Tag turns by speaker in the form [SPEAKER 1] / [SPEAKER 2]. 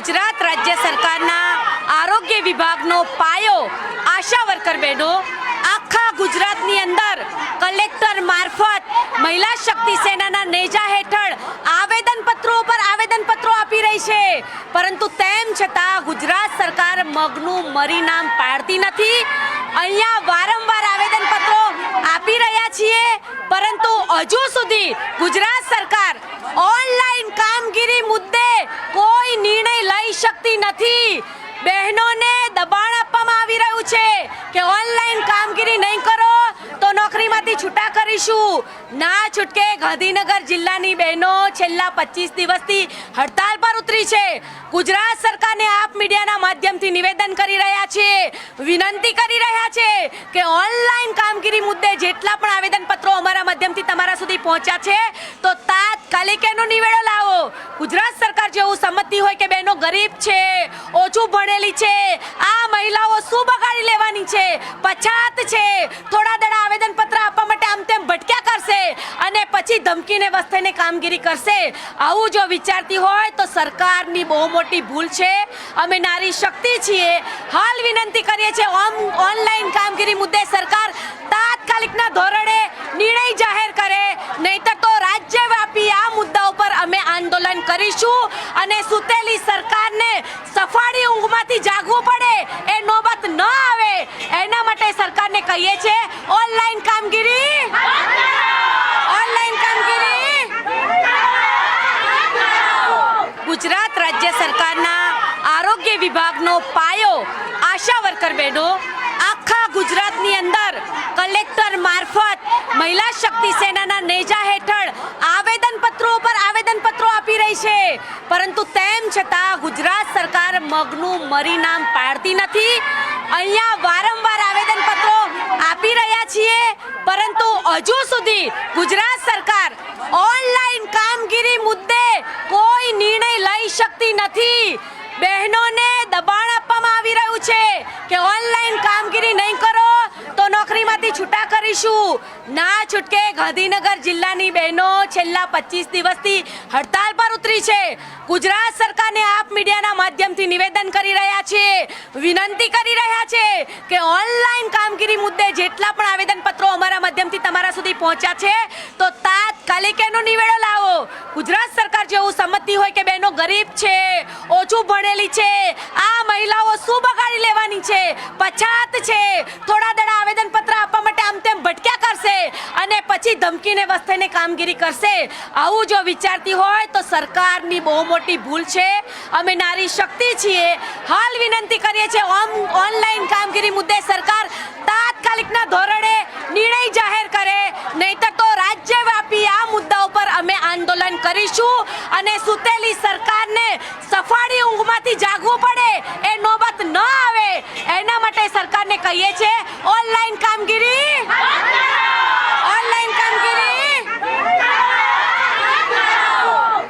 [SPEAKER 1] ગુજરાત રાજ્ય સરકારના આરોગ્ય વિભાગનો પાયો આશા વર્કર બેડો આખા ગુજરાતની અંદર કલેક્ટર મારફત મહિલા શક્તિ સેનાના નેજા હેઠળ આવેદનપત્રો પર આવેદનપત્રો આપી રહી છે. પરંતુ તેમ છતાં ગુજરાત સરકાર મગનું મરી નામ પાડતી નથી. અહીંયા વારંવાર આવેદનપત્રો આપી રહ્યા છીએ. પરંતુ હજુ સુધી ગુજરાત સરકાર ઓનલાઈન કામગીરી મુદ્દે કોઈ નિર્ણય લઈ શકતી નથી. બહેનોને દબાણ આપવામાં આવી રહ્યું છે કે ઓનલાઈન કામગીરી નહીં કરો તો નોકરીમાંથી છૂટા કરીશું. ના છૂટકે ગાંધીનગર જિલ્લાની બહેનો છેલ્લા પચીસ દિવસથી હડતાલ પર ઉતરી છે. ગુજરાત સરકારને આપ મીડિયાના માધ્યમથી નિવેદન કરી રહ્યા છે, વિનંતી કરી રહ્યા છે કે ઓનલાઈન કામગીરી મુદ્દે જેટલા પણ આવેદનપત્રો અમારા માધ્યમથી તમારા સુધી પહોંચ્યા છે, તો તાત્કાલિક એનો નિવેડો લાવો. ગુજરાત સરકાર જેવું સમજતી હોય કે બહેનો ગરીબ છે, ઓછું ભણેલી છે, આ મહિલાઓ શું બગાડી લેવાની છે? પછાત છે. થોડા દડા આવેદનપત્ર આપવા માટે આમ તેમ ભટક્યા કરશે અને પછી ધમકીને વસ્તેને કામગીરી કરશે. આવું જો વિચારતી હોય તો સરકારની બહુ મોટી ભૂલ છે. અમે નારી શક્તિ છીએ. હાલ વિનંતી કરીએ છીએ ઓનલાઈન કામગીરી મુદ્દે સરકાર તાત્કાલિકના ધોરણે નિર્ણય જાહેર અને સુતેલી સરકારને સફાળી ઊંઘમાંથી જાગવું પડે, એ નોબત ન આવે. એના માટે સરકારને કહીએ છીએ, ઓનલાઈન કામગીરી ઓનલાઈન કામગીરી ગુજરાત રાજ્ય સરકારના આરોગ્ય વિભાગનો પાયો આશા વર્કર બહેનો, આખા ગુજરાતની અંદર કલેક્ટર મારફત મહિલા શક્તિ સેનાના નેજા હેઠળ આવેદનપત્રો પર આવેદનપત્રો આપી રહી છે. પરંતુ તેમ છતાં ગુજરાત સરકાર મગનું મરી નામ પાડતી નથી. અહીંયા વારંવાર આવેદનપત્રો આપી રહ્યા છીએ. પરંતુ હજુ સુધી ગુજરાત સરકાર ઓનલાઈન કામગીરી મુદ્દે કોઈ નિર્ણય લઈ શકતી નથી બહેનોને દબાણ આપવામાં આવી રહ્યું છે કે ઓનલાઈન કામગીરી નહીં કરો તો નોકરીમાંથી કરીશું. ના છૂટકે ગાંધીનગર જિલ્લાની બહેનો છેલ્લા પચીસ દિવસથી હડતાલ પર ઉતરી છે. ગુજરાત સરકારને આપ મીડિયાના માધ્યમથી નિવેદન કરી રહ્યા છે. વિનંતી કરી રહ્યા છે કે ઓનલાઈન કામગીરી મુદ્દે જેટલા પણ આવેદનપત્રો અમારા માધ્યમથી તમારા સુધી પહોંચ્યા છે, તો તાત્કાલિક એનો નિવેડો લાવો. ગુજરાત સરકાર જેવું સંમતિ હોય કે બહેનો ગરીબ છે, ઓછું ભણેલી છે, આ મહિલાઓ શું બગાડી લેવાની છે? પછાત છે. થોડા દડા આવેદનપત્ર આપવા માટે આમ તેમ ભટક્યા કરશે અને પછી ધમકીને વસ્તેને કામગીરી કરશે. આવું જો વિચારતી હોય તો સરકારની બહુ મોટી ભૂલ છે. અમે નારી શક્તિ છીએ. હાલ વિનંતી કરીએ છીએ ઓનલાઈન કામગીરી મુદ્દે સરકાર તાત્કાલિકના ધોરણે નિર્ણય જાહેર કરે. નહીતર તો રાજ્યવ્યાપી આ મુદ્દા ઉપર અમે આંદોલન કરીશું અને સુતેલી સરકારને સફાળી ઊંઘમાંથી જાગવું પડે એ નોબત ન આવે. એના માટે સરકારને કહીએ છીએ ઓનલાઈન કામગીરી